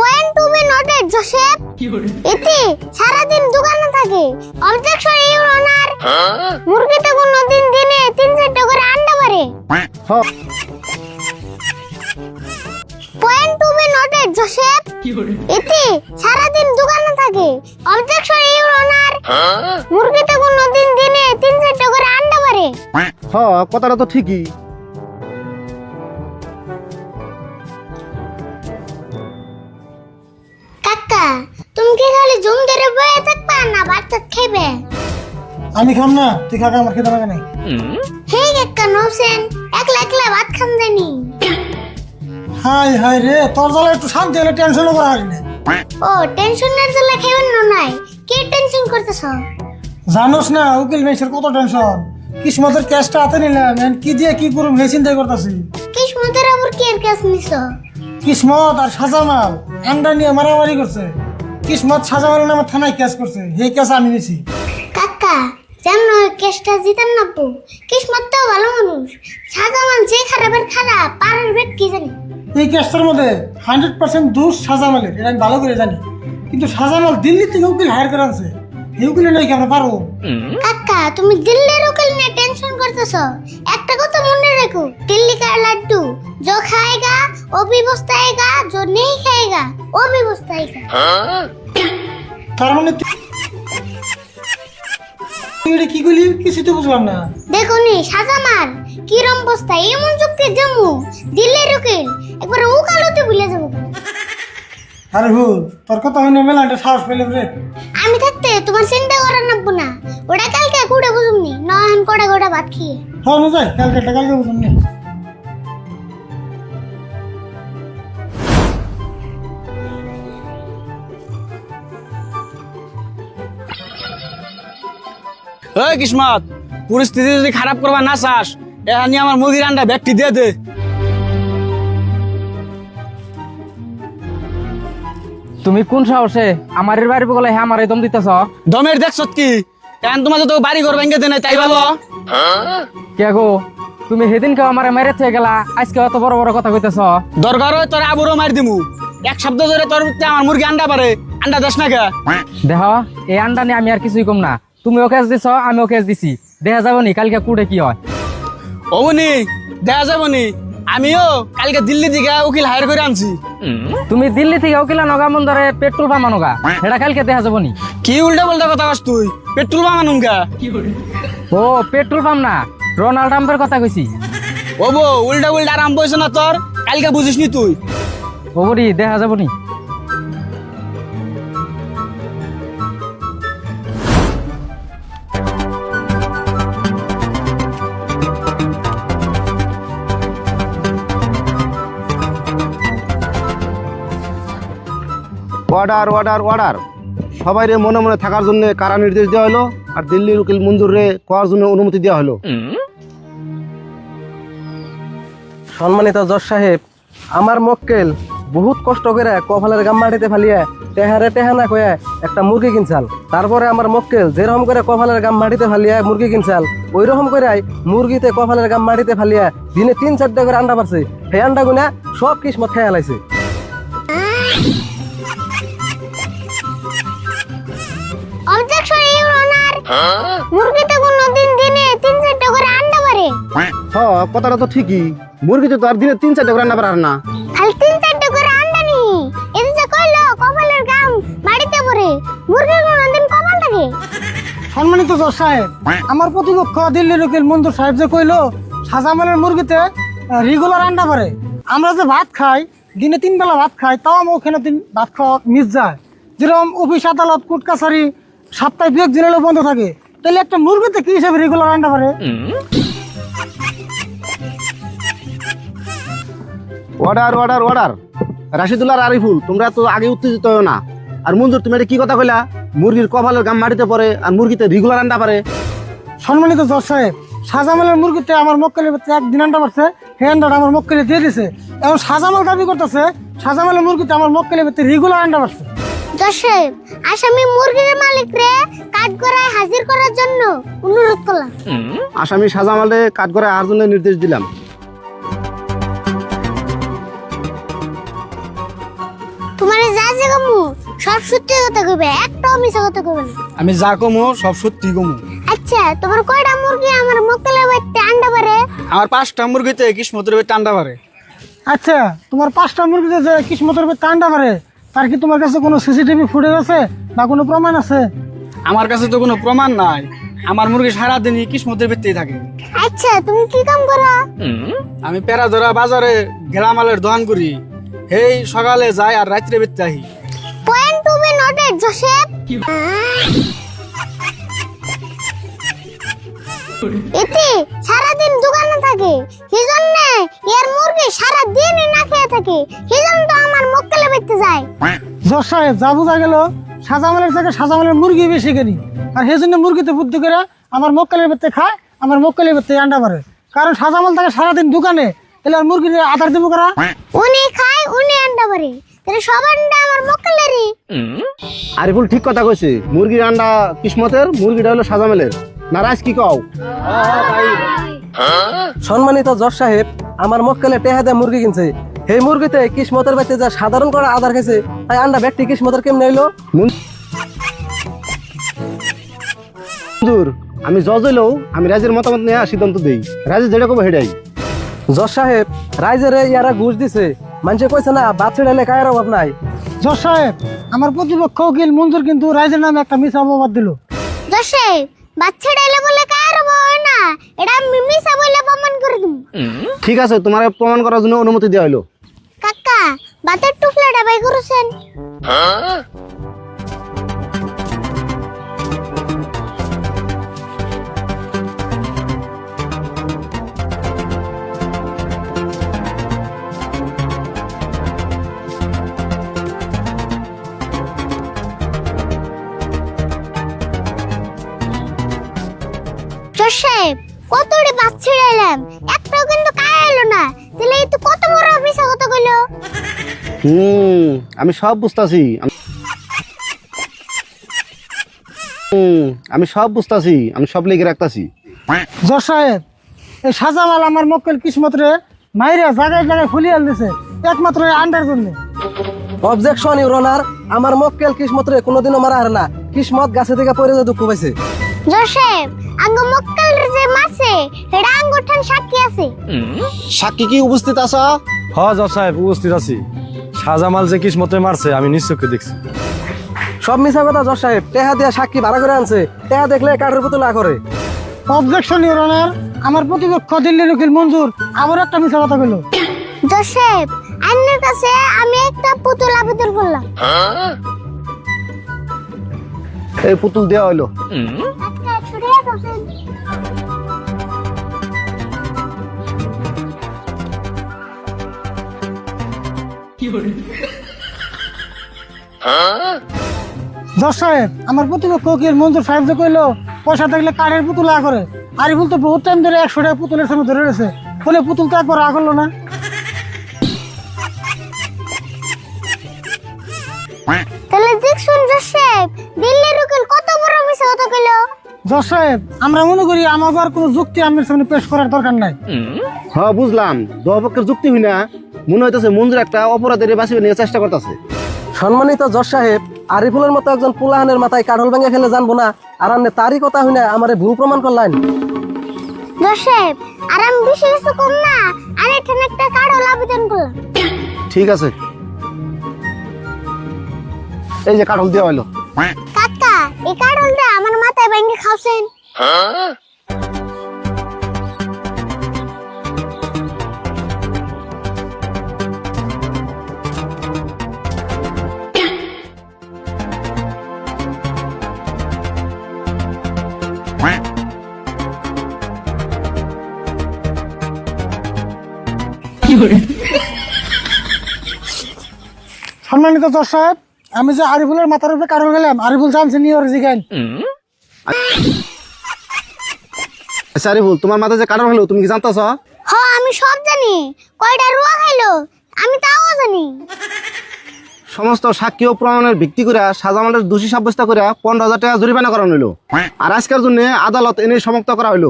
Point to be noted Joseph এতে সারাদিন দোকানে থাকে। অবজেকশন ইউর অনার মুরগিতে কোনো দিন দিনে তিন চারটে করে আন্ডা পারে point to be noted Joseph এতে সারাদিন দোকানে থাকে। অবজেকশন ইউর অনার মুরগিতে কোনো দিন দিনে তিন চারটে করে আন্ডা পারে হ কথাটা তো ঠিকই। থাকবা না ভাত খাইবে আমি খাম না তুই আমার খেতে লাগে নাই হে কাকা নৌসেন একলা একলা ভাত খান জানি। হাই হাই রে তোর জ্বালা একটু শান্তি হলে টেনশন করা হয় না। ও টেনশনের জ্বালা খাইবেন না নাই। কে টেনশন করতেছ? জানোস না উকিল মেসের কত টেনশন কিসমতের ক্যাশটা হাতে নিলাম কি দিয়ে কি করুম হে চিন্তাই করতেছি। কিসমতের আবার কি এর কাজ নিছ? কিসমত আর সাজামাল আন্ডা নিয়ে মারামারি করছে। কিসমত সাজামাল নামে থানায় কেস করছে হে কেস আমি নিছি কাকা যেমন ওই কেসটা জিতান না পু কিসমত তো ভালো মানুষ সাজামান যে খারাপের খারাপ পারের বেট কি জানি এই কেসটার মধ্যে হান্ড্রেড পার্সেন্ট দোষ সাজামালের এটা আমি ভালো করে জানি কিন্তু সাজামাল দিল্লি থেকে উকিল হায়ার করে আনছে এই উকিলে নাকি আমরা পারবো কাকা তুমি দিল্লির উকিল নিয়ে টেনশন করতেছ একটা কথা মনে রেখো দিল্লি কা লাড্ডু जो खाएगा वो भी पछताएगा जो नहीं खाएगा वो भी पछताएगा তার মানে তুই এটা কি করলি? কিছু তো বুঝলাম না। দেখো নি সাজামান কিরম বস্তা এমন যুক্তি জমু দিল্লির উকিল একবার উকালতে ভুলে যাব। আরে ভুল তোর কথা হয় না মেলা একটা সাহস পেলে রে। আমি থাকতে তোমার চিন্তা করার নাববো না। ওটা কালকে কুড়ে বুঝুমনি নয়ন কড়া কড়া ভাত খেয়ে। হ্যাঁ না যাই কালকে কালকে বুঝুন ওই কিসমত পরিস্থিতি যদি খারাপ করবা না চাস এখানে আমার মুরগির আন্ডা ব্যাগটি দিয়ে দে। তুমি কোন সাহসে আমার বাড়ি বলে হ্যাঁ আমার দম দিতেছ? দমের দেখছ কি? এখন তোমার তো বাড়ি ঘর ভেঙে দেনে তাই ভালো কে গো তুমি সেদিনকে আমার মেরে থেকে গেলা আজকে অত বড় বড় কথা কইতেছ? দরকার হয় তোর আবুরও মার দিমু। এক সপ্তাহ ধরে তোর আমার মুরগি আন্ডা পারে আন্ডা দেশ না কে? দেহ এই আন্ডা নিয়ে আমি আর কিছুই কম না। তুমি ওকে দিছ আমি ওকে দিছি। দেখা যাব নি কালকে কুড়ে কি হয়? অবনি দেখা যাব নি। আমিও কালকে দিল্লি থেকে উকিল হায়ার করে আনছি। তুমি দিল্লি থেকে ওকিলা নগা মন ধরে পেট্রোল পাম্প নগা সেটা কালকে দেখা যাব নি। কি উল্টা পাল্টা কথা কস তুই? পেট্রোল পাম্প আনুন কা? ও পেট্রোল পাম্প না। রোনাল্ড ট্রাম্পের কথা কইছি। ও বো উল্টা উল্টা আরাম বইছ না তোর? কালকে বুঝিস নি তুই ওবরি দেখা যাব নি। অর্ডার অর্ডার অর্ডার সবাই রে মনে মনে থাকার জন্য কারা নির্দেশ দেওয়া হলো? আর দিল্লির উকিল মঞ্জুর রে করার জন্য অনুমতি দেওয়া হলো? সম্মানিত জজ সাহেব, আমার মক্কেল বহুত কষ্ট করে কপালের গাম মাটিতে ফালিয়ে টেহারে টেহানা কয়ে একটা মুরগি কিনছাল। তারপরে আমার মক্কেল যেরকম করে কপালের গাম মাটিতে ফালিয়ে মুরগি কিনছাল ওই রকম করে মুরগিতে কপালের গাম মাটিতে ফালিয়ে দিনে তিন চারটা করে আন্ডা পারছে। সেই আন্ডা গুনা সব কিসমত খেয়ে লাইছে। কথাটা তো ঠিকই। মুরগিতে তো আর দিনে তিন চারটা করে রান্না পারার না। খালি তিন চারটে করে আন্ডা নি এতে যে কইলো কপালের গাম বাড়িতে পড়ে। মুরগির কোনো দিন কপাল থাকে সম্মানিত জজ সাহেব আমার প্রতিপক্ষ দিল্লির উকিল মঞ্জুর সাহেব যে কইলো সাজামালের মুরগিতে রেগুলার আন্ডা পারে আমরা যে ভাত খাই দিনে তিন বেলা ভাত খাই তাও আমার ওখানে দিন ভাত খাওয়া মিস যায়। যেরকম অফিস আদালত কোর্ট কাছারি সপ্তাহে দু এক বন্ধ থাকে। তাহলে একটা মুরগিতে কি হিসাবে রেগুলার আন্ডা পারে অর্ডার অর্ডার অর্ডার রাশিদুল্লাহ আর আরিফুল তোমরা তো আগে উত্তেজিত হও না। আর মঞ্জুর তুমি এটা কি কথা কইলা? মুরগির কপালের গাম মাটিতে পড়ে আর মুরগিতে রেগুলার আন্ডা পারে। সম্মানিত জজ সাহেব সাজামালের মুরগিতে আমার মক্কেলের ভিতরে এক দিন আন্ডা পারছে সেই আন্ডাটা আমার মক্কেলে দিয়ে দিছে। এবং সাজামাল দাবি করতেছে সাজামালের মুরগিতে আমার মক্কেলের ভিতরে রেগুলার আন্ডা পারছে দর্শক আসামি মুরগির মালিক রে কাঠ গড়ায় হাজির করার জন্য অনুরোধ করলাম। আসামি সাজামালে কাঠ করে আর জন্য নির্দেশ দিলাম। কমু সব সত্যি কথা কইবে একটাও মিছা কথা কইবে না। আমি যা কমু সব সত্যি কমু। আচ্ছা তোমার কয়টা মুরগি আমার মক্কেলের বাড়িতে আন্ডা পারে আমার পাঁচটা মুরগিতে কিসমতের বেশ টান্ডা পারে আচ্ছা তোমার পাঁচটা মুরগিতে যে কিসমতের টান্ডা মারে তার কি তোমার কাছে কোনো সিসিটিভি ফুটেজ আছে বা কোনো প্রমাণ আছে? আমার কাছে তো কোনো প্রমাণ নাই। আমার মুরগি সারাদিনই কিসমতের ভিত্তিতে থাকে। আচ্ছা তুমি কি কাম করো? আমি পেরা ধরা বাজারে গেলামালের দোকান করি। এই সকালে যাই আর রাত্রে বেরতে আহি। To Joseph. এতে সারাদিন দোকানে থাকে। সেজন্য এর মুরগি সারাদিনই না খেয়ে থাকে। সেজন্য তো আমার মক্কেলে বেচতে যায়। জজ সাহেব যা বোঝা গেল সাজামালের থেকে সাজামালের মুরগি বেশি কিনি। আর সেই জন্য মুরগিতে বুদ্ধি করে আমার মক্কেলের বেতে খায় আমার মক্কেলের বেতে আন্ডা মারে। কারণ সাজামাল থাকে সারাদিন দোকানে তাহলে আর মুরগির আধার দেবো করা? উনি খায় উনি আন্ডা পারে তাহলে সব আন্ডা আমার মক্কেলেরই। আরিফুল ঠিক কথা কইছে। মুরগির আন্ডা কিসমতের মুরগিটা হলো সাজামেলের। না রাজ কি কও? সম্মানিত জজ সাহেব আমার মক্কেলে টেহা দিয়ে মুরগি কিনছে। সেই মুরগিতে কিসমতের বাচ্চা যা সাধারণ করা আধার খেছে তাই আন্ডা ব্যক্তি কিসমতের কেমনে এলো মঞ্জুর আমি জজ হইলেও আমি রাজের মতামত নিয়ে সিদ্ধান্ত দেই। রাজে যেটা কবে হেডাই জজ সাহেব রাইজেরে ইয়ারা ঘুষ দিছে। মানুষে কইছে না বাদ এলে কায়ের অভাব নাই। জজ সাহেব আমার প্রতিপক্ষ উকিল মঞ্জুর কিন্তু রাইজের নামে একটা মিথ্যা অপবাদ দিল। জোসেফ বাচ্চা ডাইলে বলে কার হয় না। এটা আমি মিছা বলে প্রমাণ করে দিম। ঠিক আছে তোমার প্রমাণ করার জন্য অনুমতি দেওয়া হলো কাকা বাতের টুকলাটা বাই করেছেন। হুম আমি সব বুঝতাছি। আমি- হুম আমি সব বুঝতাছি আমি সব লিখে রাখতাছি। সাহেব এই সাজামাল আমার মক্কেল কিসমতরে মাইরে জায়গায় জায়গায় ফুলিয়ে দিছে একমাত্র আন্ডার জন্য। অবজেকশন ইউর অনার আমার মক্কেল কিসমতরে কোনোদিনও মারা হারে না। কিসমত গাছে থেকে পড়ে যে দুঃখ পাইছে। জোসেফ আঙ্গ মক্কেল যে মারছে এটা আঙ্গুঠান সাক্ষী আছে। সাক্ষী কি উপস্থিত আছা? হ জজ সাহেব উপস্থিত আছি। শাহজামাল যে কিসমতে মারছে আমি নিশ্চয়কে দেখছি। সব মিছা কথা জজ সাহেব। টেহা দিয়ে সাক্ষী ভাড়া করে আনছে। টেহা দেখলে কাঠের পুতুল না করে। অবজেকশন ইউর অনার আমার প্রতিপক্ষ দিল্লির উকিল মঞ্জুর। আবার একটা মিছা কথা কইল। জোসেফ আন্নের কাছে আমি একটা পুতুল আবেদন করলাম। এই পুতুল দেওয়া হলো ছুটিয়ে জজ সাহেব, আমার প্রতিপক্ষ উকিল মঞ্জুর সাহেব যে পয়সা থাকলে কাঠের পুতুল আ করে? আরিফুল তো বহুত টাইম ধরে একশো টাকা পুতুলের সামনে ধরে রয়েছে। বলে পুতুল তো একবার আ করল না। তাহলে দেখছুন জোসেফ দিল্লির উকিল কত বড় মিছা কথা কইলো? জজ সাহেব আমরা মনে করি কোনো যুক্তি আমার সামনে পেশ করার দরকার নাই। হ্যাঁ বুঝলাম। দপক্ষের যুক্তি হই না মনে হইতেছে মঞ্জুর একটা অপরাধের বাঁচিয়ে নিয়ে চেষ্টা করতেছে। সম্মানিত জজ সাহেব আরিফুলের মতো একজন পুলাহানের মাথায় কাঠল ভেঙে ফেলে জানব না আর আপনি তারই কথা হইনা আমারে ভুল প্রমাণ করলেন। জোসেফ আর আমি বেশি কিছু কম না আর এখানে একটা কার্ডও আবেদন করলাম। ঠিক আছে। এই যে কাঠল দেওয়া হলো কাকা এই আমার ভেঙে খাওছেন সম্মানিত জজ সাহেব আমি যে আরিফুলের মাথার উপরে কারও গেলাম আরিফুল জানছে নিয়ে ওর জিগাইন আচ্ছা তোমার মাথা যে কাঠল হলো তুমি কি জানতাছ? হ্যাঁ আমি সব জানি। কয়টা রুয়া খাইলো আমি তাও জানি। সমস্ত সাক্ষী ও প্রমাণের ভিত্তি করে সাজামালের দোষী সাব্যস্ত করে পনেরো হাজার টাকা জরিমানা করানো হইল। আর আজকের জন্য আদালত এনে সমাপ্ত করা হইল।